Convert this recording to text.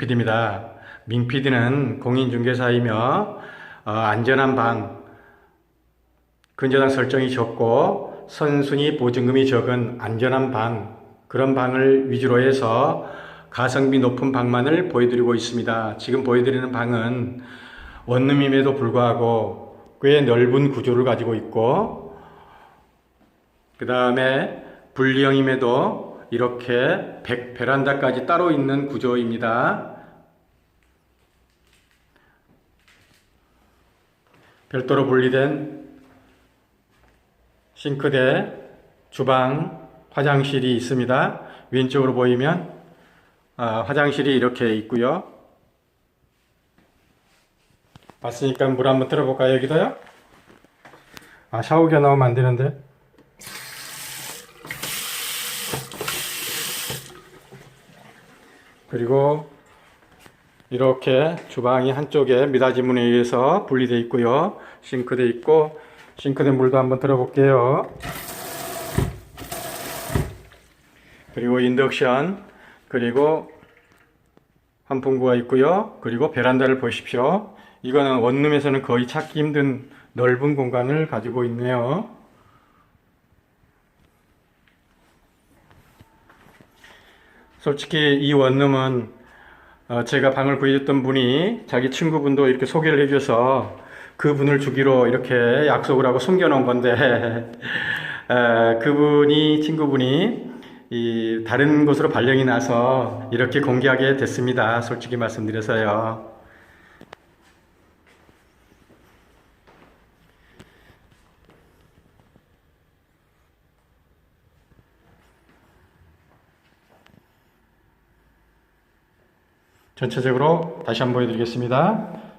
민PD입니다. 민PD는 공인중개사이며 어, 안전한 방, 근저당 설정이 적고 선순위 보증금이 적은 안전한 방 그런 방을 위주로 해서 가성비 높은 방만을 보여드리고 있습니다. 지금 보여드리는 방은 원룸임에도 불구하고 꽤 넓은 구조를 가지고 있고 그 다음에 분리형임에도 이렇게 백- 베란다까지 따로 있는 구조입니다. 별도로 분리된 싱크대, 주방, 화장실이 있습니다. 왼쪽으로 보이면 아, 화장실이 이렇게 있고요. 봤으니까 물 한번 틀어볼까요? 여기도요? 아 샤워기가 나오면 안 되는데. 그리고 이렇게 주방이 한쪽에 미닫이문에 의해서 분리되어 있고요. 싱크대 있고 싱크대 물도 한번 들어볼게요. 그리고 인덕션 그리고 환풍구가 있고요. 그리고 베란다를 보십시오. 이거는 원룸에서는 거의 찾기 힘든 넓은 공간을 가지고 있네요. 솔직히 이 원룸은 어, 제가 방을 구해줬던 분이 자기 친구분도 이렇게 소개를 해줘서 그 분을 주기로 이렇게 약속을 하고 숨겨놓은 건데 에, 그분이 친구분이 이 다른 곳으로 발령이 나서 이렇게 공개하게 됐습니다. 솔직히 말씀드려서요. 전체적으로 다시 한번 보여드리겠습니다.